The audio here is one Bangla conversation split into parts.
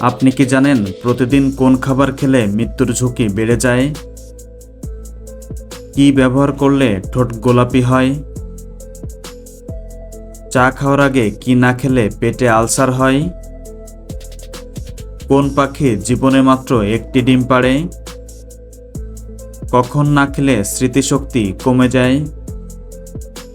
আপনি কি জানেন প্রতিদিন কোন খাবার খেলে মৃত্যুর ঝুঁকি বেড়ে যায়? কি ব্যবহার করলে ঠোঁট গোলাপি হয়? চা খাওয়ার আগে কি না খেলে পেটে আলসার হয়? কোন পাখি জীবনে মাত্র একটি ডিম পাড়ে? কখন না খেলে স্মৃতিশক্তি কমে যায়?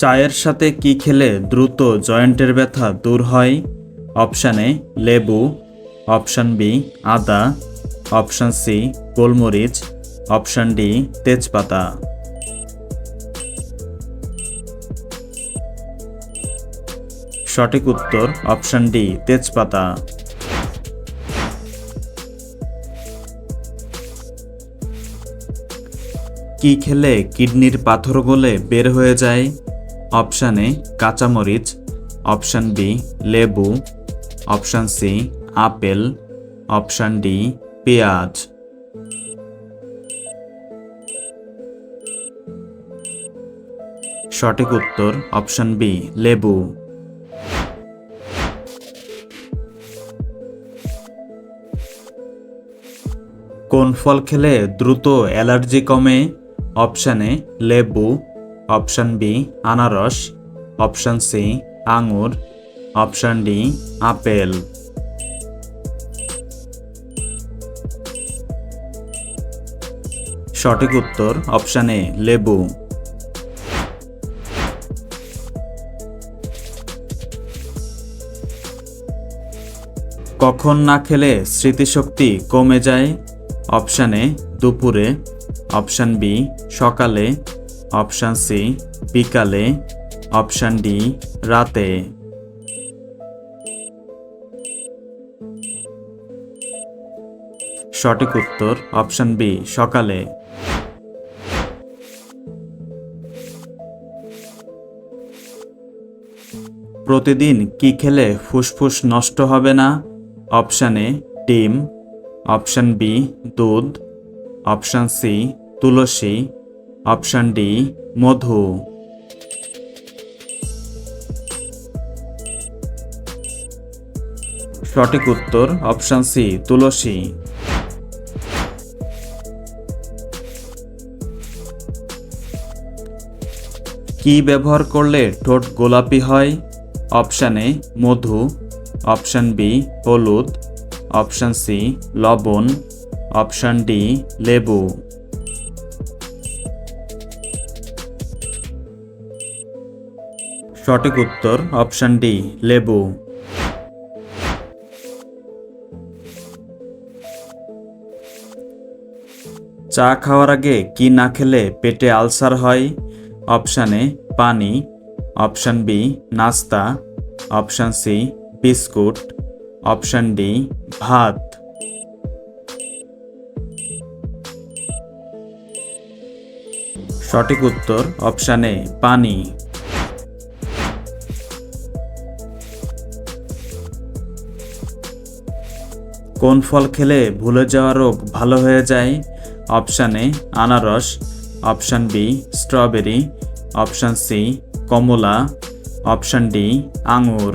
চায়ের সাথে কি খেলে দ্রুত জয়েন্টের ব্যথা দূর হয়? অপশান এ, লেবু। অপশান বি, আদা। অপশান সি, গোলমরিচ। অপশান ডি, তেজপাতা। সঠিক উত্তর, অপশান ডি, তেজপাতা। কি খেলে কিডনির পাথর গলে বের হয়ে যায়? অপশান এ কাঁচামরিচ, অপশান বি লেবু, option C apple, option D পেঁয়াজ। সঠিক উত্তর অপশান বি লেবু। কোন ফল খেলে দ্রুত অ্যালার্জি কমে? অপশান লেবু অপশান বি, আনারস। অপশান সি, আঙুর। Option D, apple. সঠিক উত্তর অপশান এ, লেবু। কখন না খেলে স্মৃতিশক্তি কমে যায়? অপশান এ, দুপুরে। অপশান বি, সকালে। অপশান সি, বিকালে। অপশান ডি, রাতে। সঠিক উত্তর অপশান বি, সকালে। প্রতিদিন কি খেলে ফুসফুস নষ্ট হবে না? অপশান এ, ডিম। অপশান বি, দুধ। অপশান সি, তুলসী। অপশান ডি, মধু। সঠিক উত্তর, অপশান সি, তুলসী। কি ব্যবহার করলে ঠোঁট গোলাপি হয়? অপশান এ, মধু। অপশান বি, হলুদ। অপশান সি, লবণ। অপশান ডি, লেবু। সঠিক উত্তর অপশান ডি লেবু। চা খাওয়ার আগে কি না খেলে পেটে আলসার হয়? অপশান এ পানি। অপশান বি নাস্তা। Option C biscuit. Option D ভাত। সঠিক উত্তর অপশান এ পানি। কোন ফল খেলে ভুলে যাওয়া রোগ ভালো হয়ে যায়? অপশান এ, আনারস। Option B, strawberry. Option C, কমলা। অপশান ডি, আঙুর।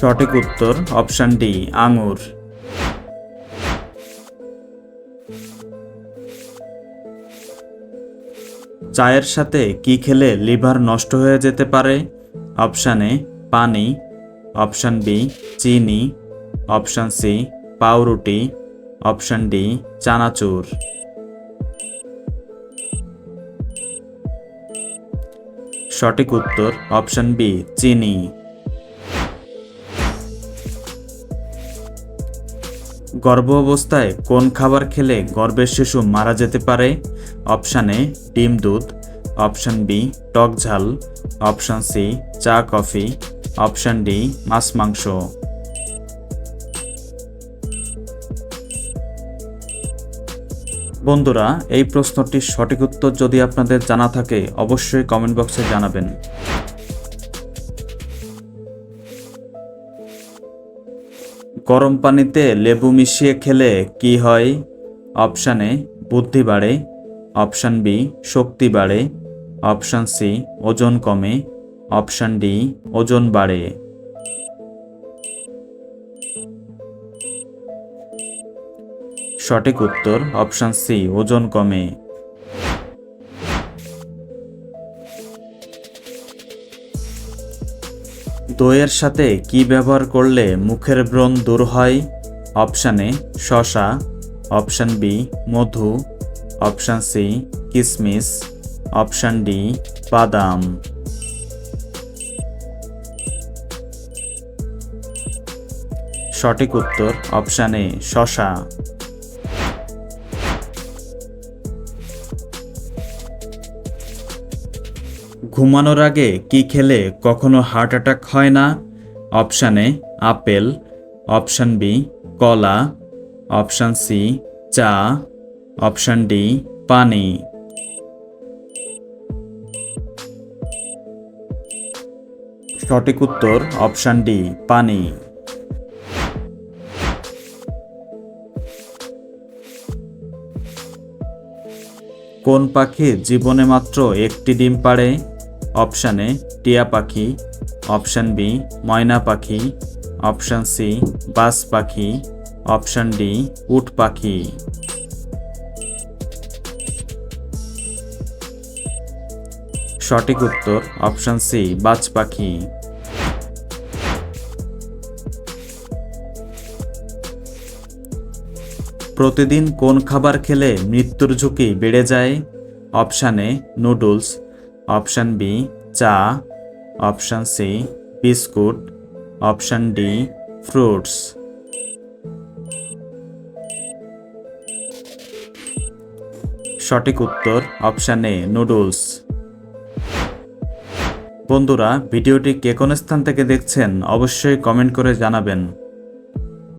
সঠিক উত্তর, অপশান ডি, আঙুর। চায়ের সাথে কি খেলে লিভার নষ্ট হয়ে যেতে পারে? অপশান এ পানি, অপশান বি চিনি, অপশান সি পাউরুটি, অপশান ডি চানাচুর। সঠিক উত্তর অপশান বি চিনি। গর্ভ অবস্থায় কোন খাবার খেলে গর্ভের শিশু মারা যেতে পারে? অপশান ডিম দুধ অপশান বি, টক ঝাল। অপশান সি, চা, কফি। অপশান ডি, মাছ, মাংস। বন্ধুরা, এই প্রশ্নটির সঠিক উত্তর যদি আপনাদের জানা থাকে, অবশ্যই কমেন্ট বক্সে জানাবেন। গরম পানিতে লেবু মিশিয়ে খেলে কি হয়? অপশানে বুদ্ধি বাড়ে। অপশান বি, শক্তি বাড়ে। অপশান সি, ওজন কমে। অপশান ডি, ওজন বাড়ে। সঠিক উত্তর, অপশান সি, ওজন কমে। দইয়ের সাথে কি ব্যবহার করলে মুখের ব্রণ দূর হয়? অপশান এ শশা অপশান বি, মধু। অপশান সি, কিসমিস। অপশান ডি, বাদাম। সঠিক উত্তর, অপশান এ শশা ঘুমানোর আগে কি খেলে কখনো হার্ট অ্যাটাক হয় না? Option A, apple. Option B, কলা। অপশান সি, চা। অপশান ডি, পানি। সঠিক উত্তর অপশান ডি, পানি। কোন পাখি জীবনে মাত্র একটি ডিম পাড়ে? অপশান এ, টিয়া পাখি। অপশান বি, ময়না পাখি। অপশান সি, বাস পাখি। অপশান ডি, উট পাখি। সঠিক উত্তর অপশান সি বাজ পাখি। প্রতিদিন কোন খাবার খেলে মৃত্যুর ঝুঁকি বেড়ে যায়? Option A noodles option B চা। Option C biscuit option D fruits সঠিক উত্তর অপশান এ নুডলস বন্ধুরা ভিডিওটি কে কোন স্থান থেকে দেখছেন অবশ্যই কমেন্ট করে জানাবেন।